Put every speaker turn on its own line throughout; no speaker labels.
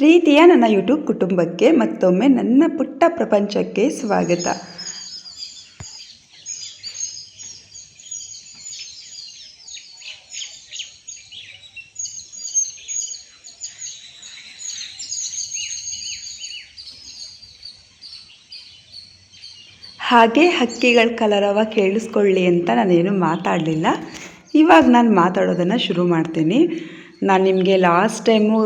ಪ್ರೀತಿಯ ನನ್ನ ಯೂಟ್ಯೂಬ್ ಕುಟುಂಬಕ್ಕೆ ಮತ್ತೊಮ್ಮೆ ನನ್ನ ಪುಟ್ಟ ಪ್ರಪಂಚಕ್ಕೆ ಸ್ವಾಗತ. ಹಾಗೆ ಹಕ್ಕಿಗಳ ಕಲರವ ಕೇಳಿಸ್ಕೊಳ್ಳಿ ಅಂತ ನಾನೇನು ಮಾತಾಡಲಿಲ್ಲ. ಇವಾಗ ನಾನು ಮಾತಾಡೋದನ್ನು ಶುರು ಮಾಡ್ತೀನಿ. ನಾನು ನಿಮಗೆ ಲಾಸ್ಟ್ ಟೈಮು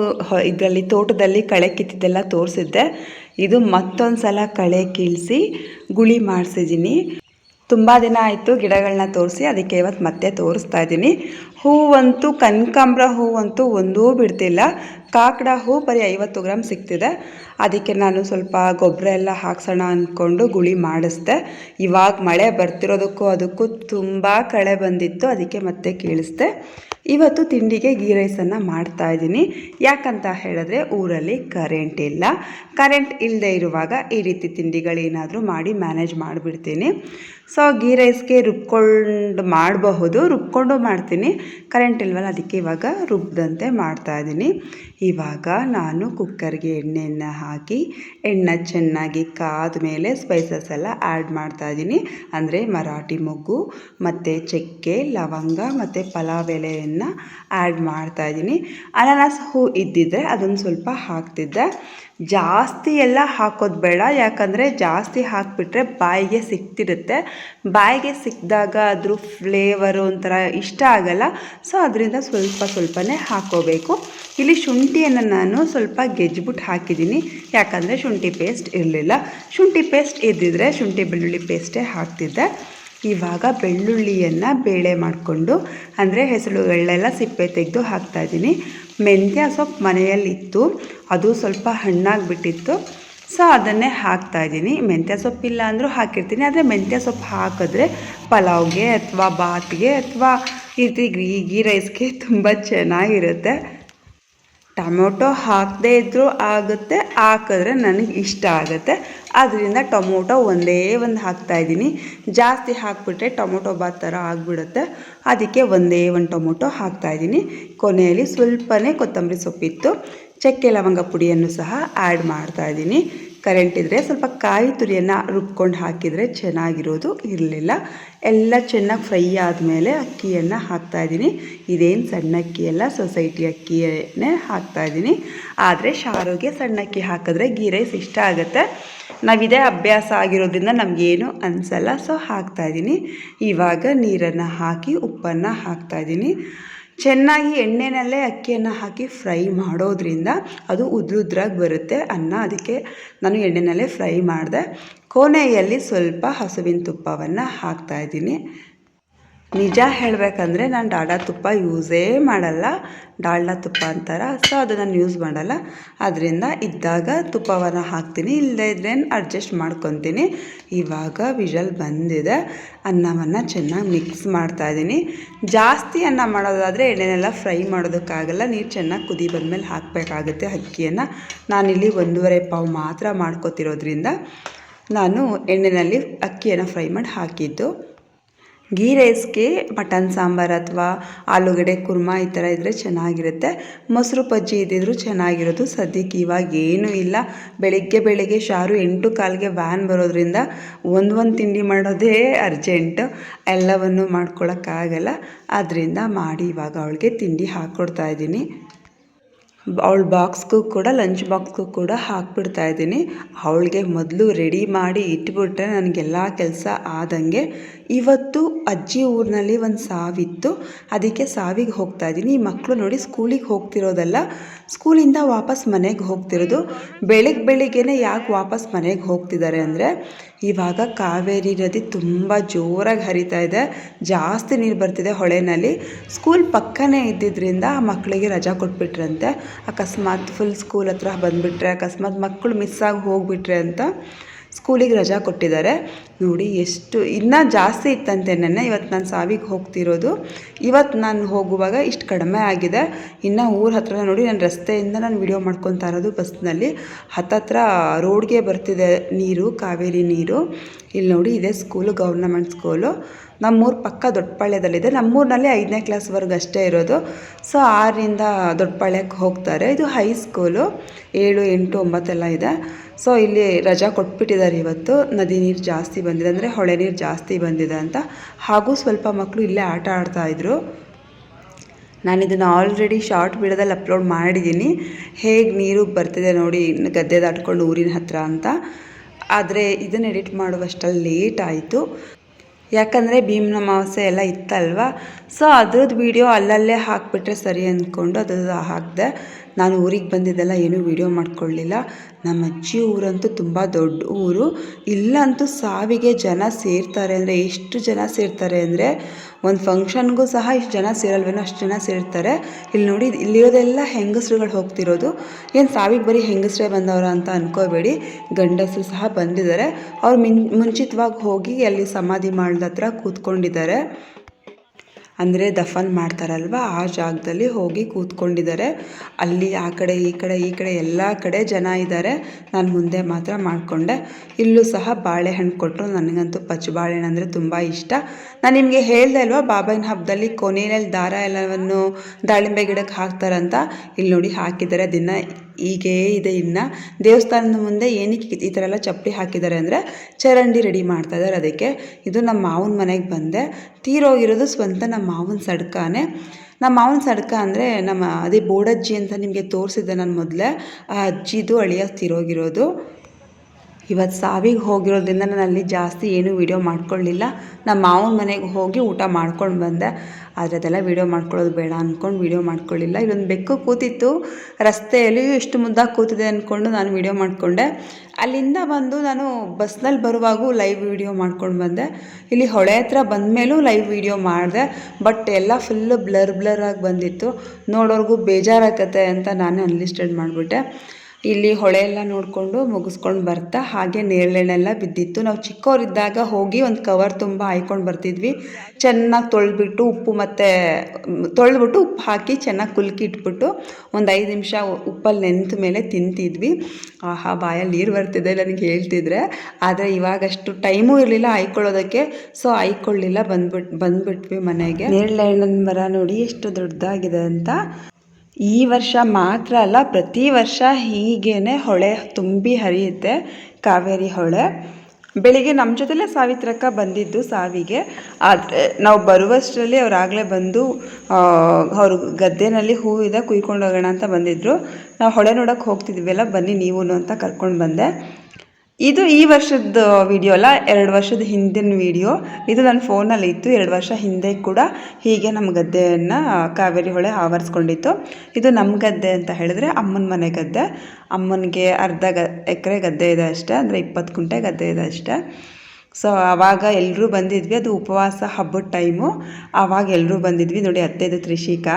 ಇದರಲ್ಲಿ, ತೋಟದಲ್ಲಿ ಕಳೆ ಕಿತ್ತಿದ್ದೆಲ್ಲ ತೋರಿಸಿದ್ದೆ. ಇದು ಮತ್ತೊಂದು ಸಲ ಕಳೆ ಕೀಳಿಸಿ, ಗುಳಿ ಮಾಡಿಸಿದ್ದೀನಿ. ತುಂಬ ದಿನ ಆಯಿತು ಗಿಡಗಳನ್ನ ತೋರಿಸಿ, ಅದಕ್ಕೆ ಇವತ್ತು ಮತ್ತೆ ತೋರಿಸ್ತಾ ಇದ್ದೀನಿ. ಹೂವಂತೂ ಕನಕಾಂಬ್ರ ಹೂವಂತೂ ಒಂದೂ ಬಿಡ್ತಿಲ್ಲ. ಕಾಕಡ ಹೂ ಬರೀ ಐವತ್ತು ಗ್ರಾಮ್ ಸಿಗ್ತಿದೆ. ಅದಕ್ಕೆ ನಾನು ಸ್ವಲ್ಪ ಗೊಬ್ಬರ ಎಲ್ಲ ಹಾಕ್ಸೋಣ ಅಂದ್ಕೊಂಡು ಗುಳಿ ಮಾಡಿಸ್ದೆ. ಇವಾಗ ಮಳೆ ಬರ್ತಿರೋದಕ್ಕೂ ಅದಕ್ಕೂ ತುಂಬ ಕಳೆ ಬಂದಿತ್ತು, ಅದಕ್ಕೆ ಮತ್ತೆ ಕೀಳಿಸ್ದೆ. ಇವತ್ತು ತಿಂಡಿಗೆ ಗೀ ರೈಸನ್ನು ಮಾಡ್ತಾ ಇದ್ದೀನಿ. ಯಾಕಂತ ಹೇಳಿದ್ರೆ ಊರಲ್ಲಿ ಕರೆಂಟ್ ಇಲ್ಲ. ಕರೆಂಟ್ ಇಲ್ಲದೆ ಇರುವಾಗ ಈ ರೀತಿ ತಿಂಡಿಗಳೇನಾದರೂ ಮಾಡಿ ಮ್ಯಾನೇಜ್ ಮಾಡಿಬಿಡ್ತೀನಿ. ಸೊ ಗೀ ರೈಸ್ಗೆ ರುಬ್ಕೊಂಡು ಮಾಡಬಹುದು. ರುಬ್ಕೊಂಡು ಮಾಡ್ತೀನಿ. ಕರೆಂಟ್ ಇಲ್ವಲ್ಲ, ಅದಕ್ಕೆ ಇವಾಗ ರುಬ್ದಂತೆ ಮಾಡ್ತಾ ಇದ್ದೀನಿ. ಇವಾಗ ನಾನು ಕುಕ್ಕರ್ಗೆ ಎಣ್ಣೆಯನ್ನು ಹಾಕಿ, ಎಣ್ಣೆ ಚೆನ್ನಾಗಿ ಕಾದ ಮೇಲೆ ಸ್ಪೈಸಸ್ ಎಲ್ಲ ಆ್ಯಡ್ ಮಾಡ್ತಾ ಇದ್ದೀನಿ. ಅಂದರೆ ಮರಾಠಿ ಮೊಗ್ಗು, ಮತ್ತು ಚಕ್ಕೆ, ಲವಂಗ, ಮತ್ತು ಪಲಾವ್ ಎಲೆಯನ್ನು ಆ್ಯಡ್ ಮಾಡ್ತಾ ಇದ್ದೀನಿ. ಅನಾನಸ್ ಹೂ ಇದ್ದಿದ್ದರೆ ಅದನ್ನು ಸ್ವಲ್ಪ ಹಾಕ್ತಿದ್ದೆ. ಜಾಸ್ತಿ ಎಲ್ಲ ಹಾಕೋದು ಬೇಡ. ಯಾಕಂದರೆ ಜಾಸ್ತಿ ಹಾಕಿಬಿಟ್ರೆ ಬಾಯಿಗೆ ಸಿಕ್ತಿರುತ್ತೆ. ಬಾಯಿಗೆ ಸಿಕ್ಕಿದಾಗ ಅದ್ರ ಫ್ಲೇವರು ಒಂಥರ ಇಷ್ಟ ಆಗಲ್ಲ. ಸೊ ಅದರಿಂದ ಸ್ವಲ್ಪ ಸ್ವಲ್ಪನೇ ಹಾಕೋಬೇಕು. ಇಲ್ಲಿ ಶುಂಠಿಯನ್ನು ನಾನು ಸ್ವಲ್ಪ ಗೆಜ್ಬಿಟ್ಟು ಹಾಕಿದ್ದೀನಿ. ಯಾಕಂದರೆ ಶುಂಠಿ ಪೇಸ್ಟ್ ಇರಲಿಲ್ಲ. ಶುಂಠಿ ಪೇಸ್ಟ್ ಇದ್ದಿದ್ರೆ ಶುಂಠಿ ಬೆಳ್ಳುಳ್ಳಿ ಪೇಸ್ಟೇ ಹಾಕ್ತಿದ್ದೆ. ಇವಾಗ ಬೆಳ್ಳುಳ್ಳಿಯನ್ನು ಬೇಳೆ ಮಾಡಿಕೊಂಡು, ಅಂದರೆ ಹೆಸರುಗಳನ್ನೆಲ್ಲ ಸಿಪ್ಪೆ ತೆಗೆದು ಹಾಕ್ತಾಯಿದ್ದೀನಿ ಮೆಂತ್ಯ ಸೊಪ್ಪು ಮನೆಯಲ್ಲಿತ್ತು, ಅದು ಸ್ವಲ್ಪ ಹಣ್ಣಾಗಿಬಿಟ್ಟಿತ್ತು. ಸೊ ಅದನ್ನೇ ಹಾಕ್ತಾಯಿದ್ದೀನಿ ಮೆಂತ್ಯ ಸೊಪ್ಪಿಲ್ಲ ಅಂದರೂ ಹಾಕಿರ್ತೀನಿ. ಆದರೆ ಮೆಂತ್ಯ ಸೊಪ್ಪು ಹಾಕಿದ್ರೆ ಪಲಾವ್ಗೆ ಅಥವಾ ಬಾತ್ಗೆ ಅಥವಾ ಈ ರೀತಿ ಗೀ ಗೀ ರೈಸ್ಗೆ ತುಂಬ ಚೆನ್ನಾಗಿರುತ್ತೆ. ಟೊಮೊಟೊ ಹಾಕದೇ ಇದ್ದರೂ ಆಗುತ್ತೆ, ಹಾಕಿದ್ರೆ ನನಗೆ ಇಷ್ಟ ಆಗುತ್ತೆ. ಅದರಿಂದ ಟೊಮೊಟೊ ಒಂದೇ ಒಂದು ಹಾಕ್ತಾಯಿದ್ದೀನಿ ಜಾಸ್ತಿ ಹಾಕಿಬಿಟ್ರೆ ಟೊಮೊಟೊ ಬಾತ್ ಥರ ಆಗಿಬಿಡುತ್ತೆ. ಅದಕ್ಕೆ ಒಂದೇ ಒಂದು ಟೊಮೊಟೊ ಹಾಕ್ತಾಯಿದ್ದೀನಿ ಕೊನೆಯಲ್ಲಿ ಸ್ವಲ್ಪನೇ ಕೊತ್ತಂಬರಿ ಸೊಪ್ಪಿತ್ತು. ಚಕ್ಕೆ ಲವಂಗ ಪುಡಿಯನ್ನು ಸಹ ಆ್ಯಡ್ ಮಾಡ್ತಾಯಿದ್ದೀನಿ ಕರೆಂಟ್ ಇದ್ದರೆ ಸ್ವಲ್ಪ ಕಾಯಿ ತುರಿಯನ್ನು ರುಬ್ಕೊಂಡು ಹಾಕಿದರೆ ಚೆನ್ನಾಗಿರೋದು, ಇರಲಿಲ್ಲ. ಎಲ್ಲ ಚೆನ್ನಾಗಿ ಫ್ರೈ ಆದಮೇಲೆ ಅಕ್ಕಿಯನ್ನು ಹಾಕ್ತಾಯಿದ್ದೀನಿ ಇದೇನು ಸಣ್ಣ ಅಕ್ಕಿ ಅಲ್ಲ, ಸೊಸೈಟಿ ಹಾಕ್ತಾ ಹಾಕ್ತಾಯಿದ್ದೀನಿ ಆದರೆ ಶಾರೋಗೆ ಸಣ್ಣ ಅಕ್ಕಿ ಹಾಕಿದ್ರೆ ಗೀ ರೈಸ್ ಇಷ್ಟ ಆಗುತ್ತೆ. ನಾವಿದೇ ಅಭ್ಯಾಸ ಆಗಿರೋದ್ರಿಂದ ನಮಗೇನು ಅನಿಸಲ್ಲ ಸೊ ಹಾಕ್ತಾಯಿದ್ದೀನಿ ಇವಾಗ ನೀರನ್ನು ಹಾಕಿ ಉಪ್ಪನ್ನು ಹಾಕ್ತಾಯಿದ್ದೀನಿ ಚೆನ್ನಾಗಿ ಎಣ್ಣೆನಲ್ಲೇ ಅಕ್ಕಿಯನ್ನು ಹಾಕಿ ಫ್ರೈ ಮಾಡೋದ್ರಿಂದ ಅದು ಉದ್ರುದ್ರಾಗಿ ಬರುತ್ತೆ. ಅನ್ನ ಅದಕ್ಕೆ ನಾನು ಎಣ್ಣೆನಲ್ಲೇ ಫ್ರೈ ಮಾಡಿದೆ. ಕೋಣೆಯಲ್ಲಿ ಸ್ವಲ್ಪ ಹಸುವಿನ ತುಪ್ಪವನ್ನು ಹಾಕ್ತಾಯಿದ್ದೀನಿ ನಿಜ ಹೇಳಬೇಕಂದ್ರೆ ನಾನು ಡಾಲ್ಡಾ ತುಪ್ಪ ಯೂಸೇ ಮಾಡಲ್ಲ. ಡಾಲ್ಡ ತುಪ್ಪ ಅಂತಾರೆ. ಸೊ ಅದು ನಾನು ಯೂಸ್ ಮಾಡಲ್ಲ. ಅದರಿಂದ ಇದ್ದಾಗ ತುಪ್ಪವನ್ನು ಹಾಕ್ತೀನಿ. ಇಲ್ಲದೇ ಇದ್ರೆ ಅಡ್ಜಸ್ಟ್ ಮಾಡ್ಕೊತೀನಿ. ಇವಾಗ ವಿಷಲ್ ಬಂದಿದೆ. ಅನ್ನವನ್ನು ಚೆನ್ನಾಗಿ ಮಿಕ್ಸ್ ಮಾಡ್ತಾಯಿದ್ದೀನಿ ಜಾಸ್ತಿ ಅನ್ನ ಮಾಡೋದಾದರೆ ಎಣ್ಣೆನೆಲ್ಲ ಫ್ರೈ ಮಾಡೋದಕ್ಕಾಗಲ್ಲ. ನೀರು ಚೆನ್ನಾಗಿ ಕುದಿ ಬಂದಮೇಲೆ ಹಾಕಬೇಕಾಗುತ್ತೆ ಅಕ್ಕಿಯನ್ನು. ನಾನಿಲ್ಲಿ ಒಂದೂವರೆ ಪಾವು ಮಾತ್ರ ಮಾಡ್ಕೋತಿರೋದ್ರಿಂದ ನಾನು ಎಣ್ಣೆಯಲ್ಲಿ ಅಕ್ಕಿಯನ್ನು ಫ್ರೈ ಮಾಡಿ ಹಾಕಿದ್ದು. ಗೀ ರೈಸ್ಗೆ ಮಟನ್ ಸಾಂಬಾರು ಅಥವಾ ಆಲೂಗಡ್ಡೆ ಕುರ್ಮ ಈ ಥರ ಇದ್ದರೆ ಚೆನ್ನಾಗಿರುತ್ತೆ. ಮೊಸರು ಬಜ್ಜಿ ಇದ್ದಿದ್ರು ಚೆನ್ನಾಗಿರೋದು. ಸದ್ಯಕ್ಕೆ ಇವಾಗ ಏನೂ ಇಲ್ಲ. ಬೆಳಿಗ್ಗೆ ಬೆಳಿಗ್ಗೆ ಶಾರು ಎಂಟು ಕಾಲಿಗೆ ವ್ಯಾನ್ ಬರೋದ್ರಿಂದ ಒಂದು ಒಂದು ತಿಂಡಿ ಮಾಡೋದೇ ಅರ್ಜೆಂಟು. ಎಲ್ಲವನ್ನು ಮಾಡ್ಕೊಳ್ಳೋಕ್ಕಾಗಲ್ಲ ಆದ್ದರಿಂದ ಮಾಡಿ ಇವಾಗ ಅವಳಿಗೆ ತಿಂಡಿ ಹಾಕ್ಕೊಡ್ತಾ ಇದ್ದೀನಿ. ಅವಳ ಬಾಕ್ಸ್ಗೂ ಕೂಡ, ಲಂಚ್ ಬಾಕ್ಸ್ಗೂ ಕೂಡ ಹಾಕ್ಬಿಡ್ತಾ ಇದ್ದೀನಿ. ಅವಳಿಗೆ ಮೊದಲು ರೆಡಿ ಮಾಡಿ ಇಟ್ಬಿಟ್ರೆ ನನಗೆಲ್ಲ ಕೆಲಸ ಆದಂಗೆ. ಇವತ್ತು ಅಜ್ಜಿ ಊರಿನಲ್ಲಿ ಒಂದು ಸಾವಿತ್ತು. ಅದಕ್ಕೆ ಸಾವಿಗೆ ಹೋಗ್ತಾ ಇದ್ದೀನಿ. ಈ ಮಕ್ಕಳು ನೋಡಿ ಸ್ಕೂಲಿಗೆ ಹೋಗ್ತಿರೋದಲ್ಲ. ಸ್ಕೂಲಿಂದ ವಾಪಸ್ ಮನೆಗೆ ಹೋಗ್ತಿರೋದು. ಬೆಳಗ್ಗೆ ಬೆಳಿಗ್ಗೆನೇ ಯಾಕೆ ವಾಪಸ್ ಮನೆಗೆ ಹೋಗ್ತಿದ್ದಾರೆ ಅಂದರೆ, ಇವಾಗ ಕಾವೇರಿ ನದಿ ತುಂಬ ಜೋರಾಗಿ ಹರಿತಾ ಇದೆ. ಜಾಸ್ತಿ ನೀರು ಬರ್ತಿದೆ ಹೊಳೆನಲ್ಲಿ. ಸ್ಕೂಲ್ ಪಕ್ಕನೇ ಇದ್ದಿದ್ದರಿಂದ ಆ ಮಕ್ಕಳಿಗೆ ರಜಾ ಕೊಟ್ಬಿಟ್ರಂತೆ. ಅಕಸ್ಮಾತ್ ಫುಲ್ ಸ್ಕೂಲ್ ಹತ್ರ ಬಂದುಬಿಟ್ರೆ, ಅಕಸ್ಮಾತ್ ಮಕ್ಕಳು ಮಿಸ್ ಆಗಿ ಹೋಗಿಬಿಟ್ರೆ ಅಂತ ಸ್ಕೂಲಿಗೆ ರಜಾ ಕೊಟ್ಟಿದ್ದಾರೆ. ನೋಡಿ ಎಷ್ಟು ಇನ್ನೂ ಜಾಸ್ತಿ ಇತ್ತಂತೆ ನೆನ್ನೆ. ಇವತ್ತು ನಾನು ಸಾವಿಗೆ ಹೋಗ್ತಿರೋದು. ಇವತ್ತು ನಾನು ಹೋಗುವಾಗ ಇಷ್ಟು ಕಡಿಮೆ ಆಗಿದೆ. ಇನ್ನು ಊರ ಹತ್ರ ನೋಡಿ ನಾನು ರಸ್ತೆಯಿಂದ ನಾನು ವಿಡಿಯೋ ಮಾಡ್ಕೊತಾ ಇರೋದು ಬಸ್ನಲ್ಲಿ. ಹತ್ತತ್ರ ರೋಡ್ಗೆ ಬರ್ತಿದೆ ನೀರು, ಕಾವೇರಿ ನೀರು. ಇಲ್ಲಿ ನೋಡಿ ಇದೆ ಸ್ಕೂಲು ಗೌರ್ನಮೆಂಟ್ ಸ್ಕೂಲು ನಮ್ಮೂರು ಪಕ್ಕ ದೊಡ್ಡಪಾಳ್ಯದಲ್ಲಿದೆ. ನಮ್ಮೂರಿನಲ್ಲಿ ಐದನೇ ಕ್ಲಾಸ್ವರೆಗೆ ಅಷ್ಟೇ ಇರೋದು. ಸೊ ಆರರಿಂದ ದೊಡ್ಡಪಾಳ್ಯಕ್ಕೆ ಹೋಗ್ತಾರೆ. ಇದು ಹೈಸ್ಕೂಲು ಏಳು, ಎಂಟು, ಒಂಬತ್ತೆಲ್ಲ ಇದೆ. ಸೊ ಇಲ್ಲಿ ರಜಾ ಕೊಟ್ಬಿಟ್ಟಿದ್ದಾರೆ ಇವತ್ತು. ನದಿ ನೀರು ಜಾಸ್ತಿ ಬಂದಿದೆ ಅಂದರೆ ಹೊಳೆ ನೀರು ಜಾಸ್ತಿ ಬಂದಿದೆ ಅಂತ. ಹಾಗೂ ಸ್ವಲ್ಪ ಮಕ್ಕಳು ಇಲ್ಲೇ ಆಟ ಆಡ್ತಾಯಿದ್ರು ನಾನು ಇದನ್ನು ಆಲ್ರೆಡಿ ಶಾರ್ಟ್ ವಿಡಿಯೋದಲ್ಲಿ ಅಪ್ಲೋಡ್ ಮಾಡಿದ್ದೀನಿ. ಹೇಗೆ ನೀರು ಬರ್ತಿದೆ ನೋಡಿ, ಗದ್ದೆ ದಾಟ್ಕೊಂಡು ಊರಿನ ಹತ್ರ ಅಂತ. ಆದರೆ ಇದನ್ನು ಎಡಿಟ್ ಮಾಡುವಷ್ಟಲ್ಲಿ ಲೇಟ್ ಆಯಿತು. ಯಾಕಂದರೆ ಭೀಮನ ಅಮಾವಾಸ್ಯೆ ಎಲ್ಲ ಇತ್ತಲ್ವ? ಸೊ ಅದ್ರದ್ದು ವೀಡಿಯೋ ಅಲ್ಲಲ್ಲೇ ಹಾಕಿಬಿಟ್ರೆ ಸರಿ ಅಂದ್ಕೊಂಡು ಅದ್ರದ್ದು ಹಾಕಿದೆ. ನಾನು ಊರಿಗೆ ಬಂದಿದ್ದೆಲ್ಲ ಏನೂ ವೀಡಿಯೋ ಮಾಡ್ಕೊಳ್ಳಿಲ್ಲ ನಮ್ಮ ಅಜ್ಜಿ ಊರಂತೂ ತುಂಬ ದೊಡ್ಡ ಊರು. ಇಲ್ಲಂತೂ ಸಾವಿಗೆ ಜನ ಸೇರ್ತಾರೆ ಅಂದರೆ, ಎಷ್ಟು ಜನ ಸೇರ್ತಾರೆ ಅಂದರೆ ಒಂದು ಫಂಕ್ಷನ್ಗೂ ಸಹ ಇಷ್ಟು ಜನ ಸೇರಲ್ವೇನೋ ಅಷ್ಟು ಜನ ಸೇರ್ತಾರೆ. ಇಲ್ಲಿ ನೋಡಿ, ಇಲ್ಲಿರೋದೆಲ್ಲ ಹೆಂಗಸ್ರುಗಳು ಹೋಗ್ತಿರೋದು. ಏನು ಸಾವಿಗೆ ಬರೀ ಹೆಂಗಸರೇ ಬಂದವರ ಅಂತ ಅನ್ಕೋಬೇಡಿ. ಗಂಡಸರು ಸಹ ಬಂದಿದ್ದಾರೆ ಅವ್ರು ಮಿನ್, ಮುಂಚಿತವಾಗಿ ಹೋಗಿ ಅಲ್ಲಿ ಸಮಾಧಿ ಮಾಡಿದ ಹತ್ರ ಕೂತ್ಕೊಂಡಿದ್ದಾರೆ ಅಂದರೆ ದಫನ್ ಮಾಡ್ತಾರಲ್ವ, ಆ ಜಾಗದಲ್ಲಿ ಹೋಗಿ ಕೂತ್ಕೊಂಡಿದ್ದಾರೆ. ಅಲ್ಲಿ ಆ ಕಡೆ, ಈ ಕಡೆ ಈ ಕಡೆ ಎಲ್ಲ ಕಡೆ ಜನ ಇದ್ದಾರೆ. ನಾನು ಮುಂದೆ ಮಾತ್ರ ಮಾಡಿಕೊಂಡೆ. ಇಲ್ಲೂ ಸಹ ಬಾಳೆಹಣ್ಣು ಕೊಟ್ಟರು ನನಗಂತೂ ಪಚ್ಚ ಬಾಳೆಹಣ್ಣು ಅಂದರೆ ತುಂಬ ಇಷ್ಟ. ನಾನು ನಿಮಗೆ ಹೇಳ್ದೆ ಅಲ್ವಾ, ಬಾಬಾಯಿನ ಹಬ್ಬದಲ್ಲಿ ಕೊನೆಯಲ್ಲಿ ದಾರ ಎಲ್ಲವನ್ನು ದಾಳಿಂಬೆ ಗಿಡಕ್ಕೆ ಹಾಕ್ತಾರಂತ? ಇಲ್ಲಿ ನೋಡಿ ಹಾಕಿದ್ದಾರೆ, ದಿನ ಹೀಗೇ ಇದೆ ಇನ್ನು. ದೇವಸ್ಥಾನದ ಮುಂದೆ ಏನಕ್ಕೆ ಈ ಥರ ಎಲ್ಲ ಚಪ್ಪಲಿ ಹಾಕಿದ್ದಾರೆ ಅಂದರೆ ಚರಂಡಿ ರೆಡಿ ಮಾಡ್ತಾ ಇದ್ದಾರೆ ಅದಕ್ಕೆ. ಇದು ನಮ್ಮ ಮಾವನ ಮನೆಗೆ ಬಂದೆ. ತೀರೋಗಿರೋದು ಸ್ವಂತ ನಮ್ಮ ಮಾವನ ಸಡ್ಕಾನೆ. ನಮ್ಮ ಮಾವನ ಸಡ್ಕ ಅಂದರೆ ನಮ್ಮ ಅದೇ ಬೋಡಜ್ಜಿ ಅಂತ ನಿಮಗೆ ತೋರಿಸಿದ್ದೆ ನಾನು ಮೊದಲೇ. ಆ ಅಜ್ಜಿದು ಅಳಿಯ ತೀರೋಗಿರೋದು. ಇವತ್ತು ಸಾವಿಗೆ ಹೋಗಿರೋದ್ರಿಂದ ನಾನು ಅಲ್ಲಿ ಜಾಸ್ತಿ ಏನೂ ವೀಡಿಯೋ ಮಾಡ್ಕೊಳ್ಳಿಲ್ಲ. ನಮ್ಮ ಮಾವನ ಮನೆಗೆ ಹೋಗಿ ಊಟ ಮಾಡ್ಕೊಂಡು ಬಂದೆ. ಆದರೆ ಅದೆಲ್ಲ ವೀಡಿಯೋ ಮಾಡ್ಕೊಳ್ಳೋದು ಬೇಡ ಅಂದ್ಕೊಂಡು ವೀಡಿಯೋ ಮಾಡ್ಕೊಳ್ಳಿಲ್ಲ. ಇಲ್ಲೊಂದು ಬೆಕ್ಕು ಕೂತಿತ್ತು. ರಸ್ತೆಯಲ್ಲಿ ಎಷ್ಟು ಮುದ್ದಾಗಿ ಕೂತಿದೆ ಅಂದ್ಕೊಂಡು ನಾನು ವೀಡಿಯೋ ಮಾಡಿಕೊಂಡೆ. ಅಲ್ಲಿಂದ ಬಂದು ನಾನು ಬಸ್ನಲ್ಲಿ ಬರುವಾಗೂ ಲೈವ್ ವೀಡಿಯೋ ಮಾಡ್ಕೊಂಡು ಬಂದೆ. ಇಲ್ಲಿ ಹೊಳೆ ಹತ್ರ ಬಂದ ಮೇಲೂ ಲೈವ್ ವೀಡಿಯೋ ಮಾಡಿದೆ. ಬಟ್ ಎಲ್ಲ ಫುಲ್ಲು ಬ್ಲರ್ ಬ್ಲರ್ ಆಗಿ ಬಂದಿತ್ತು. ನೋಡೋರ್ಗೂ ಬೇಜಾರಾಗತ್ತೆ ಅಂತ ನಾನೇ ಅನ್ಲಿಸ್ಟೆಡ್ ಮಾಡಿಬಿಟ್ಟೆ. ಇಲ್ಲಿ ಹೊಳೆ ಎಲ್ಲ ನೋಡಿಕೊಂಡು ಮುಗಿಸ್ಕೊಂಡು ಬರ್ತಾ, ಹಾಗೆ ನೇರಳೆಣ್ಣೆಲ್ಲ ಬಿದ್ದಿತ್ತು. ನಾವು ಚಿಕ್ಕವರಿದ್ದಾಗ ಹೋಗಿ ಒಂದು ಕವರ್ ತುಂಬ ಹಾಯ್ಕೊಂಡು ಬರ್ತಿದ್ವಿ. ಚೆನ್ನಾಗಿ ತೊಳೆದ್ಬಿಟ್ಟು ಉಪ್ಪು ಮತ್ತು, ತೊಳೆದ್ಬಿಟ್ಟು ಉಪ್ಪು ಹಾಕಿ ಚೆನ್ನಾಗಿ ಕುಲ್ಕಿ ಇಟ್ಬಿಟ್ಟು ಒಂದು ಐದು ನಿಮಿಷ ಉಪ್ಪಲ್ಲಿ ನೆಂತ ಮೇಲೆ ತಿಂತಿದ್ವಿ. ಆಹಾ, ಬಾಯಲ್ಲಿ ನೀರು ಬರ್ತಿದೆ ನನಗೆ ಹೇಳ್ತಿದ್ರೆ. ಆದರೆ ಇವಾಗಷ್ಟು ಟೈಮೂ ಇರಲಿಲ್ಲ ಹಾಯ್ಕೊಳ್ಳೋದಕ್ಕೆ. ಸೊ ಹಾಯ್ಕೊಳ್ಳಿಲ್ಲ ಬಂದ್ಬಿಟ್ಟು ಬಂದ್ಬಿಟ್ವಿ ಮನೆಗೆ. ನೇರಳೆ ಮರ ನೋಡಿ ಎಷ್ಟು ದೊಡ್ಡದಾಗಿದೆ ಅಂತ. ಈ ವರ್ಷ ಮಾತ್ರ ಅಲ್ಲ, ಪ್ರತಿ ವರ್ಷ ಹೀಗೇ ಹೊಳೆ ತುಂಬಿ ಹರಿಯುತ್ತೆ, ಕಾವೇರಿ ಹೊಳೆ. ಬೆಳಿಗ್ಗೆ ನಮ್ಮ ಜೊತೆಲೇ ಸಾವಿತ್ರಕ್ಕ ಬಂದಿದ್ದು ಸಾವಿಗೆ. ಆದರೆ ನಾವು ಬರುವಷ್ಟರಲ್ಲಿ ಅವರಾಗಲೇ ಬಂದು ಅವರು ಗದ್ದೆನಲ್ಲಿ ಹೂವಿದೆ ಕುಯ್ಕೊಂಡು ಹೋಗೋಣ ಅಂತ ಬಂದಿದ್ದರು ನಾವು ಹೊಳೆ ನೋಡೋಕೆ ಹೋಗ್ತಿದ್ವಲ್ಲ ಬನ್ನಿ ನೀವು ಅಂತ ಕರ್ಕೊಂಡು ಬಂದೆ. ಇದು ಈ ವರ್ಷದ ವಿಡಿಯೋ ಅಲ್ಲ, ಎರಡು ವರ್ಷದ ಹಿಂದಿನ ವಿಡಿಯೋ ಇದು ನನ್ನ ಫೋನಲ್ಲಿ ಇತ್ತು, ಎರಡು ವರ್ಷ ಹಿಂದೆ ಕೂಡ ಹೀಗೆ ನಮ್ಮ ಗದ್ದೆಯನ್ನು ಕಾವೇರಿ ಹೊಳೆ ಆವರಿಸ್ಕೊಂಡಿತ್ತು. ಇದು ನಮ್ಮ ಗದ್ದೆ ಅಂತ ಹೇಳಿದ್ರೆ ಅಮ್ಮನ ಮನೆ ಗದ್ದೆ. ಅಮ್ಮನಿಗೆ ಅರ್ಧ ಎಕರೆ ಗದ್ದೆ ಇದೆ ಅಷ್ಟೇ, ಅಂದರೆ ಇಪ್ಪತ್ತು ಕುಂಟೆ ಗದ್ದೆ ಇದೆ ಅಷ್ಟೇ. ಸೊ ಆವಾಗ ಎಲ್ಲರೂ ಬಂದಿದ್ವಿ. ಅದು ಉಪವಾಸ ಹಬ್ಬದ ಟೈಮು ಆವಾಗ ಎಲ್ಲರೂ ಬಂದಿದ್ವಿ. ನೋಡಿ, ಅತ್ತೆದು ತ್ರಿಷಿಕಾ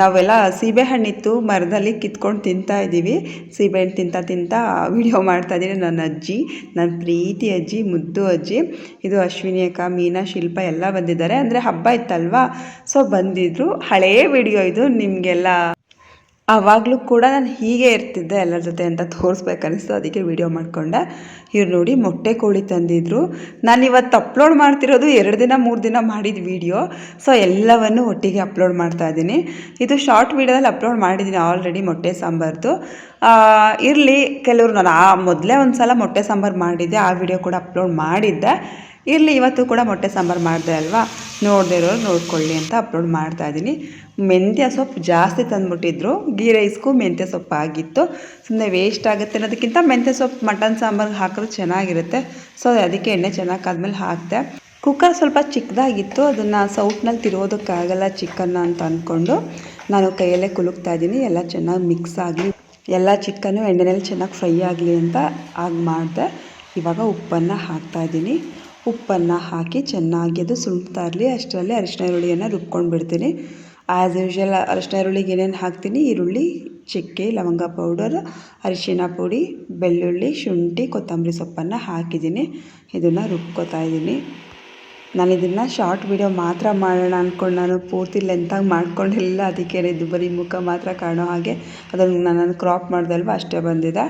ನಾವೆಲ್ಲ ಸೀಬೆಹಣ್ಣಿತ್ತು ಮರದಲ್ಲಿ ಕಿತ್ಕೊಂಡು ತಿಂತಾ ಇದ್ದೀವಿ. ಸೀಬೆಹಣ್ಣು ತಿಂತಾ ತಿಂತಾ ವಿಡಿಯೋ ಮಾಡ್ತಾಯಿದ್ದೀನಿ ನನ್ನ ಅಜ್ಜಿ, ನನ್ನ ಪ್ರೀತಿ ಅಜ್ಜಿ, ಮುದ್ದು ಅಜ್ಜಿ, ಇದು ಅಶ್ವಿನಿ ಅಕ್ಕ, ಮೀನಾ, ಶಿಲ್ಪ ಎಲ್ಲ ಬಂದಿದ್ದಾರೆ. ಅಂದರೆ ಹಬ್ಬ ಇತ್ತಲ್ವಾ? ಸೊ ಬಂದಿದ್ದರು ಹಳೆಯ ವಿಡಿಯೋ ಇದು ನಿಮಗೆಲ್ಲ. ಆವಾಗಲೂ ಕೂಡ ನಾನು ಹೀಗೆ ಇರ್ತಿದ್ದೆ ಎಲ್ಲರ ಜೊತೆ ಅಂತ ತೋರಿಸ್ಬೇಕನ್ನಿಸ್ತು. ಅದಕ್ಕೆ ವಿಡಿಯೋ ಮಾಡಿಕೊಂಡೆ. ಇವ್ರು ನೋಡಿ ಮೊಟ್ಟೆ ಕೋಳಿ ತಂದಿದ್ರು. ನಾನು ಇವತ್ತು ಅಪ್ಲೋಡ್ ಮಾಡ್ತಿರೋದು ಎರಡು ದಿನ, ಮೂರು ದಿನ ಮಾಡಿದ ವಿಡಿಯೋ ಸೊ ಎಲ್ಲವನ್ನು ಒಟ್ಟಿಗೆ ಅಪ್ಲೋಡ್ ಮಾಡ್ತಾ ಇದ್ದೀನಿ. ಇದು ಶಾರ್ಟ್ ವೀಡಿಯೋದಲ್ಲಿ ಅಪ್ಲೋಡ್ ಮಾಡಿದ್ದೀನಿ ಆಲ್ರೆಡಿ ಮೊಟ್ಟೆ ಸಾಂಬಾರ್ದು. ಇರಲಿ, ಕೆಲವರು ನಾನು ಆ ಮೊದಲೇ ಒಂದು ಸಲ ಮೊಟ್ಟೆ ಸಾಂಬಾರು ಮಾಡಿದ್ದೆ, ಆ ವಿಡಿಯೋ ಕೂಡ ಅಪ್ಲೋಡ್ ಮಾಡಿದ್ದೆ. ಇರಲಿ, ಇವತ್ತು ಕೂಡ ಮೊಟ್ಟೆ ಸಾಂಬಾರು ಮಾಡಿದೆ ಅಲ್ವಾ? ನೋಡದೇ ಇರೋರು ನೋಡ್ಕೊಳ್ಳಿ ಅಂತ ಅಪ್ಲೋಡ್ ಮಾಡ್ತಾ ಇದ್ದೀನಿ. ಮೆಂತ್ಯ ಸೊಪ್ಪು ಜಾಸ್ತಿ ತಂದುಬಿಟ್ಟಿದ್ರು ಗೀ ರೈಸ್ಗೂ ಮೆಂತ್ಯ ಸೊಪ್ಪು ಆಗಿತ್ತು. ಸುಮ್ಮನೆ ವೇಸ್ಟ್ ಆಗುತ್ತೆ ಅನ್ನೋದಕ್ಕಿಂತ ಮೆಂತ್ಯ ಸೊಪ್ಪು ಮಟನ್ ಸಾಂಬಾರ್ಗೆ ಹಾಕಿದ್ರೆ ಚೆನ್ನಾಗಿರುತ್ತೆ. ಸೊ ಅದಕ್ಕೆ ಎಣ್ಣೆ ಚೆನ್ನಾಗಿ ಆದಮೇಲೆ ಹಾಕಿದೆ. ಕುಕ್ಕರ್ ಸ್ವಲ್ಪ ಚಿಕ್ಕದಾಗಿತ್ತು, ಅದನ್ನು ಸೌಟ್ನಲ್ಲಿ ತಿರೋದಕ್ಕಾಗಲ್ಲ ಚಿಕನ್ನ ಅಂತ ಅಂದ್ಕೊಂಡು ನಾನು ಕೈಯಲ್ಲೇ ಕುಲುಕ್ತಾ ಇದ್ದೀನಿ. ಎಲ್ಲ ಚೆನ್ನಾಗಿ ಮಿಕ್ಸ್ ಆಗಲಿ. ಎಲ್ಲ ಚಿಕನ್ನು ಎಣ್ಣೆಯಲ್ಲಿ ಚೆನ್ನಾಗಿ ಫ್ರೈ ಆಗಲಿ ಅಂತ ಹಾಗೆ ಮಾಡಿದೆ. ಇವಾಗ ಉಪ್ಪನ್ನು ಹಾಕ್ತಾಯಿದ್ದೀನಿ ಉಪ್ಪನ್ನು ಹಾಕಿ ಚೆನ್ನಾಗಿ ಅದು ಸುಳ್ತಾ ಇರಲಿ, ಅಷ್ಟರಲ್ಲಿ ಅರಿಶಿನ ಈರುಳ್ಳಿಯನ್ನು ರುಬ್ಕೊಂಡು ಬಿಡ್ತೀನಿ. ಆ್ಯಸ್ ಯೂಶ್ವಲ್ ಅರಿಶಿನ ಈರುಳ್ಳಿಗೆ ಏನೇನು ಹಾಕ್ತೀನಿ? ಈರುಳ್ಳಿ, ಚಕ್ಕೆ, ಲವಂಗ ಪೌಡರ್ ಅರಿಶಿನ ಪುಡಿ, ಬೆಳ್ಳುಳ್ಳಿ, ಶುಂಠಿ, ಕೊತ್ತಂಬರಿ ಸೊಪ್ಪನ್ನು ಹಾಕಿದ್ದೀನಿ. ಇದನ್ನು ರುಬ್ಕೋತಾ ಇದ್ದೀನಿ. ನಾನು ಇದನ್ನು ಶಾರ್ಟ್ ವಿಡಿಯೋ ಮಾತ್ರ ಮಾಡೋಣ ಅಂದ್ಕೊಂಡು ನಾನು ಪೂರ್ತಿ ಲೆಂತಾಗಿ ಮಾಡ್ಕೊಂಡಿಲ್ಲ ಅದಕ್ಕೆ ಇದು ಬರೀ ಮುಖ ಮಾತ್ರ ಕಾಣೋ ಹಾಗೆ. ಅದನ್ನು ನಾನು ಕ್ರಾಪ್ ಮಾಡಿದಲ್ವ, ಅಷ್ಟೇ ಬಂದಿದೆ.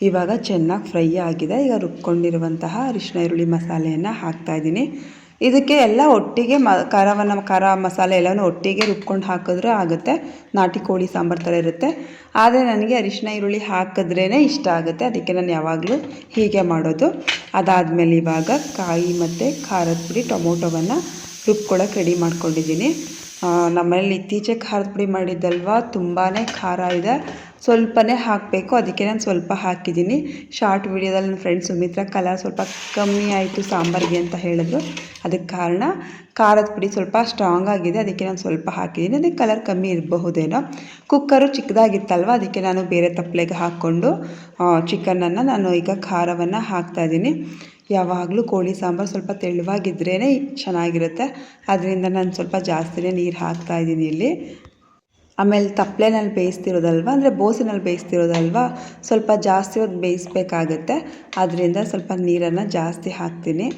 ಇವಾಗ ಚೆನ್ನಾಗಿ ಫ್ರೈ ಆಗಿದೆ. ಈಗ ರುಬ್ಕೊಂಡಿರುವಂತಹ ಅರಿಶಿನ ಈರುಳ್ಳಿ ಮಸಾಲೆಯನ್ನು ಹಾಕ್ತಾಯಿದ್ದೀನಿ ಇದಕ್ಕೆ ಎಲ್ಲ ಒಟ್ಟಿಗೆ ಮ, ಖಾರವನ್ನು, ಖಾರ ಮಸಾಲೆ ಎಲ್ಲನೂ ಒಟ್ಟಿಗೆ ರುಬ್ಕೊಂಡು ಹಾಕಿದ್ರೆ ಆಗುತ್ತೆ. ನಾಟಿ ಕೋಳಿ ಸಾಂಬಾರು ಥರ ಇರುತ್ತೆ. ಆದರೆ ನನಗೆ ಅರಿಶಿನ ಈರುಳ್ಳಿ ಹಾಕಿದ್ರೇ ಇಷ್ಟ ಆಗುತ್ತೆ. ಅದಕ್ಕೆ ನಾನು ಯಾವಾಗಲೂ ಹೀಗೆ ಮಾಡೋದು. ಅದಾದಮೇಲೆ ಇವಾಗ ಕಾಯಿ ಮತ್ತು ಖಾರದ ಪುಡಿ, ಟೊಮೊಟೊವನ್ನು ರುಬ್ಕೊಳ್ಳೋಕೆ ರೆಡಿ ಮಾಡ್ಕೊಂಡಿದ್ದೀನಿ. ನಮ್ಮನೇಲಿ ಇತ್ತೀಚೆಗೆ ಖಾರದ ಪುಡಿ ಮಾಡಿದ್ದಲ್ವ? ತುಂಬಾ ಖಾರ ಇದೆ. ಸ್ವಲ್ಪನೇ ಹಾಕಬೇಕು. ಅದಕ್ಕೆ ನಾನು ಸ್ವಲ್ಪ ಹಾಕಿದ್ದೀನಿ. ಶಾರ್ಟ್ ವೀಡಿಯೋದಲ್ಲಿ ನನ್ನ ಫ್ರೆಂಡ್ ಸುಮಿತ್ರ, ಕಲರ್ ಸ್ವಲ್ಪ ಕಮ್ಮಿ ಆಯಿತು ಸಾಂಬಾರಿಗೆ ಅಂತ ಹೇಳಿದ್ರು. ಅದಕ್ಕೆ ಕಾರಣ ಖಾರದ ಪುಡಿ ಸ್ವಲ್ಪ ಸ್ಟ್ರಾಂಗ್ ಆಗಿದೆ. ಅದಕ್ಕೆ ನಾನು ಸ್ವಲ್ಪ ಹಾಕಿದ್ದೀನಿ. ಅದಕ್ಕೆ ಕಲರ್ ಕಮ್ಮಿ ಇರಬಹುದೇನೋ. ಕುಕ್ಕರು ಚಿಕ್ಕದಾಗಿತ್ತಲ್ವ? ಅದಕ್ಕೆ ನಾನು ಬೇರೆ ತಪ್ಪಲೆಗೆ ಹಾಕ್ಕೊಂಡು ಚಿಕನನ್ನು ನಾನು ಈಗ ಖಾರವನ್ನು ಹಾಕ್ತಾಯಿದ್ದೀನಿ ಯಾವಾಗಲೂ ಕೋಳಿ ಸಾಂಬಾರು ಸ್ವಲ್ಪ ತೆಳುವಾಗಿದ್ರೇ ಚೆನ್ನಾಗಿರುತ್ತೆ. ಅದರಿಂದ ನಾನು ಸ್ವಲ್ಪ ಜಾಸ್ತಿನೇ ನೀರು ಹಾಕ್ತಾಯಿದ್ದೀನಿ ಇಲ್ಲಿ. ಆಮೇಲೆ ತಪ್ಪಲೆನಲ್ಲಿ ಬೇಯಿಸ್ತಿರೋದಲ್ವ? ಅಂದರೆ ಬೋಸಿನಲ್ಲಿ ಬೇಯಿಸ್ತಿರೋದಲ್ವ? ಸ್ವಲ್ಪ ಜಾಸ್ತಿ ಹೊತ್ತು ಬೇಯಿಸ್ಬೇಕಾಗತ್ತೆ. ಅದರಿಂದ ಸ್ವಲ್ಪ ನೀರನ್ನು ಜಾಸ್ತಿ ಹಾಕ್ತೀನಿ.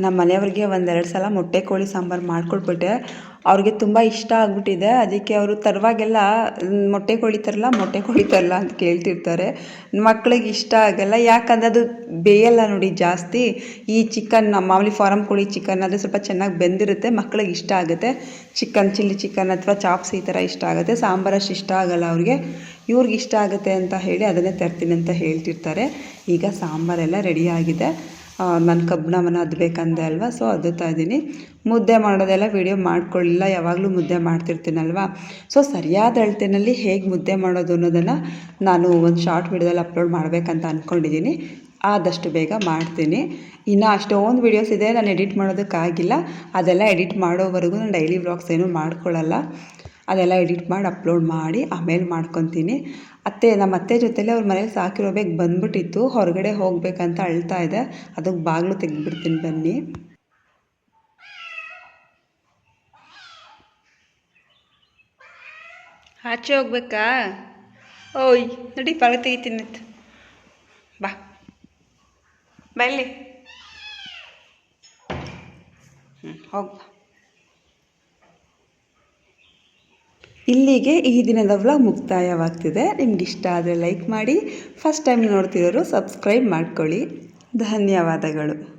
ನಮ್ಮ ಮನೆಯವ್ರಿಗೆ ಒಂದೆರಡು ಸಲ ಮೊಟ್ಟೆ ಕೋಳಿ ಸಾಂಬಾರು ಮಾಡಿಕೊಟ್ಬಿಟ್ಟೆ. ಅವ್ರಿಗೆ ತುಂಬ ಇಷ್ಟ ಆಗಿಬಿಟ್ಟಿದೆ. ಅದಕ್ಕೆ ಅವರು ತರುವಾಗೆಲ್ಲ ಮೊಟ್ಟೆ ಕೋಳಿ ಮೊಟ್ಟೆ ಕೋಳಿ ಅಂತ ಕೇಳ್ತಿರ್ತಾರೆ. ಮಕ್ಳಿಗೆ ಇಷ್ಟ ಆಗಲ್ಲ. ಯಾಕಂದರೆ ಅದು ಬೇಯಲ್ಲ ನೋಡಿ ಜಾಸ್ತಿ. ಈ ಚಿಕನ್ ಮಾಮೂಲಿ ಫಾರಮ್ ಕೋಳಿ ಚಿಕನ್ ಆದರೆ ಸ್ವಲ್ಪ ಚೆನ್ನಾಗಿ ಬೆಂದಿರುತ್ತೆ, ಮಕ್ಳಿಗೆ ಇಷ್ಟ ಆಗುತ್ತೆ. ಚಿಕನ್, ಚಿಲ್ಲಿ ಚಿಕನ್ ಅಥವಾ ಚಾಪ್ಸ್ ಈ ಥರ ಇಷ್ಟ ಆಗುತ್ತೆ. ಸಾಂಬಾರಷ್ಟು ಇಷ್ಟ ಆಗಲ್ಲ ಅವ್ರಿಗೆ. ಇವ್ರಿಗೆ ಇಷ್ಟ ಆಗುತ್ತೆ ಅಂತ ಹೇಳಿ ಅದನ್ನೇ ತರ್ತೀನಿ ಅಂತ ಹೇಳ್ತಿರ್ತಾರೆ. ಈಗ ಸಾಂಬಾರೆಲ್ಲ ರೆಡಿಯಾಗಿದೆ ನಾನು ಕಬ್ಬಿಣವನ್ನು ಅದ್ಬೇಕಂದೆ ಅಲ್ವಾ? ಸೊ ಅದುತ್ತಾ ಇದ್ದೀನಿ. ಮುದ್ದೆ ಮಾಡೋದೆಲ್ಲ ವೀಡಿಯೋ ಮಾಡ್ಕೊಳ್ಳಿಲ್ಲ. ಯಾವಾಗಲೂ ಮುದ್ದೆ ಮಾಡ್ತಿರ್ತೀನಲ್ವಾ? ಸೊ ಸರಿಯಾದ ಅಳತೆಯಲ್ಲಿ ಹೇಗೆ ಮುದ್ದೆ ಮಾಡೋದು ಅನ್ನೋದನ್ನು ನಾನು ಒಂದು ಶಾರ್ಟ್ ವೀಡಿಯೋದಲ್ಲಿ ಅಪ್ಲೋಡ್ ಮಾಡಬೇಕಂತ ಅಂದ್ಕೊಂಡಿದ್ದೀನಿ ಆದಷ್ಟು ಬೇಗ ಮಾಡ್ತೀನಿ. ಇನ್ನು ಅಷ್ಟೊಂದು ವೀಡಿಯೋಸ್ ಇದೆ. ನಾನು ಎಡಿಟ್ ಮಾಡೋದಕ್ಕಾಗಿಲ್ಲ ಅದೆಲ್ಲ ಎಡಿಟ್ ಮಾಡೋವರೆಗೂ ನಾನು ಡೈಲಿ ವ್ಲಾಗ್ಸ್ ಏನೂ ಮಾಡ್ಕೊಳ್ಳಲ್ಲ. ಅದೆಲ್ಲ ಎಡಿಟ್ ಮಾಡಿ ಅಪ್ಲೋಡ್ ಮಾಡಿ, ಆಮೇಲೆ ಮಾಡ್ಕೊತೀನಿ. ಅತ್ತೆ, ನಮ್ಮ ಅತ್ತೆ ಜೊತೆಲೇ ಅವ್ರ ಮನೇಲಿ ಸಾಕಿರೋ ಬಂದ್ಬಿಟ್ಟಿತ್ತು. ಹೊರಗಡೆ ಹೋಗ್ಬೇಕಂತ ಅಳ್ತಾ ಇದೆ. ಅದಕ್ಕೆ ಬಾಗಿಲು ತೆಗೆದ್ಬಿಡ್ತೀನಿ ಬನ್ನಿ. ಆಚೆ ಹೋಗ್ಬೇಕಾ? ಓಯ್, ನೋಡಿ ಬಾಗಿಲು ತೆಗಿತೀನಿ ಬಾ. ಬಲ್ಲಿ ಹ್ಞೂ ಹೋಗ್ಬಾ ಇಲ್ಲಿಗೆ ಈ ದಿನದ ವ್ಲಾಗ್ ಮುಕ್ತಾಯವಾಗ್ತಿದೆ. ನಿಮ್ಗೆ ಇಷ್ಟ ಆದರೆ ಲೈಕ್ ಮಾಡಿ. ಫಸ್ಟ್ ಟೈಮ್ ನೋಡ್ತಿರೋರು ಸಬ್ಸ್ಕ್ರೈಬ್ ಮಾಡ್ಕೊಳ್ಳಿ. ಧನ್ಯವಾದಗಳು.